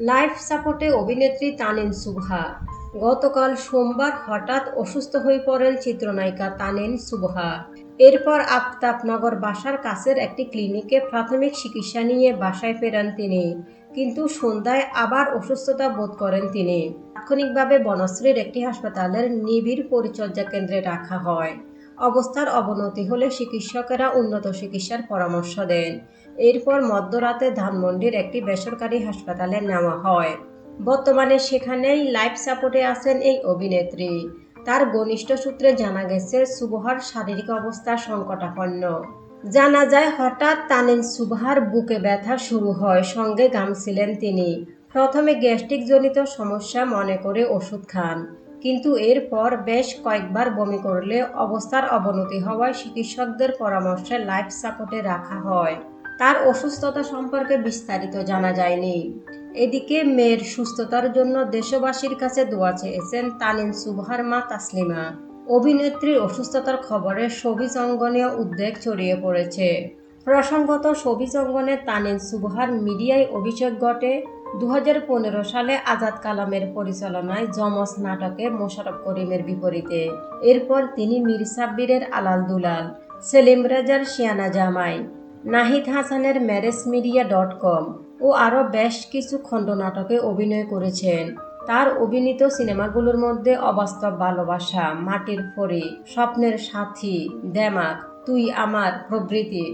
Life সাপোর্টে অভিনেত্রী তানিন সুবহা। গতকাল সোমবার হঠাৎ অসুস্থ হয়ে পড়েন চিত্রনায়িকা তানিন সুবহা। এরপর আফতাবনগর বাসার কাছের একটি ক্লিনিকে প্রাথমিক চিকিৎসা নিয়ে বাসায় ফেরান তিনি। কিন্তু সন্ধ্যায় আবার অসুস্থতা বোধ করেন তিনি। তাৎক্ষণিকভাবে বনশ্রীর একটি হাসপাতালের নিবিড় পরিচর্যা কেন্দ্রে রাখা হয়। অবস্থার অবনতি হলে চিকিৎসকেরা উন্নত চিকিৎসার পরামর্শ দেন। এরপর মধ্যরাতে ধানমন্ডির একটি বেসরকারি হাসপাতালে নেওয়া হয়। বর্তমানে সেখানেই লাইফ সাপোর্টে আছেন এই অভিনেত্রী। তার ঘনিষ্ঠ সূত্রে জানা গেছে, সুবহার শারীরিক অবস্থা সংকটাপন্ন। জানা যায়, হঠাৎ তানিন সুবহার বুকে ব্যথা শুরু হয়, সঙ্গে গামছিলেন তিনি। প্রথমে গ্যাস্ট্রিক জনিত সমস্যা মনে করে ওষুধ খান। কিন্তু এরপর বেশ কয়েকবার বমি করলে অবস্থার অবনতি হওয়ায় চিকিৎসকদের পরামর্শে লাইফ সাপোর্টে রাখা হয়। তার অসুস্থতা সম্পর্কে বিস্তারিত জানা যায়নি। এদিকে মেয়ের সুস্থতার জন্য দেশবাসীর কাছে দোয়া চেয়েছেন তানিন সুবহার মা তাসলিমা। অভিনেত্রীর অসুস্থতার খবরে সবিজ অঙ্গনীয় উদ্বেগ ছড়িয়ে পড়েছে। প্রসঙ্গত সবিজ অঙ্গনে তানিন সুবহার মিডিয়ায় অভিষেক ঘটে। দু হাজার পনেরো সালে আজাদ কালামের পরিচালনায় যমজ নাটকে মোশারফ করিমের বিপরীতে। এরপর তিনি মীর সাব্বিরের আলাল দুলাল, সেলিম রাজার শিয়ানা জামাই, নাহিদ হাসানের ম্যারেজ মিডিয়া ডট কম ও আরও বেশ কিছু খণ্ডনাটকে অভিনয় করেছেন। তার অভিনীত সিনেমাগুলোর মধ্যে অবাস্তব ভালোবাসা, মাটির ফড়ি, স্বপ্নের সাথী, দেমাক, তুই আমার প্রভৃতি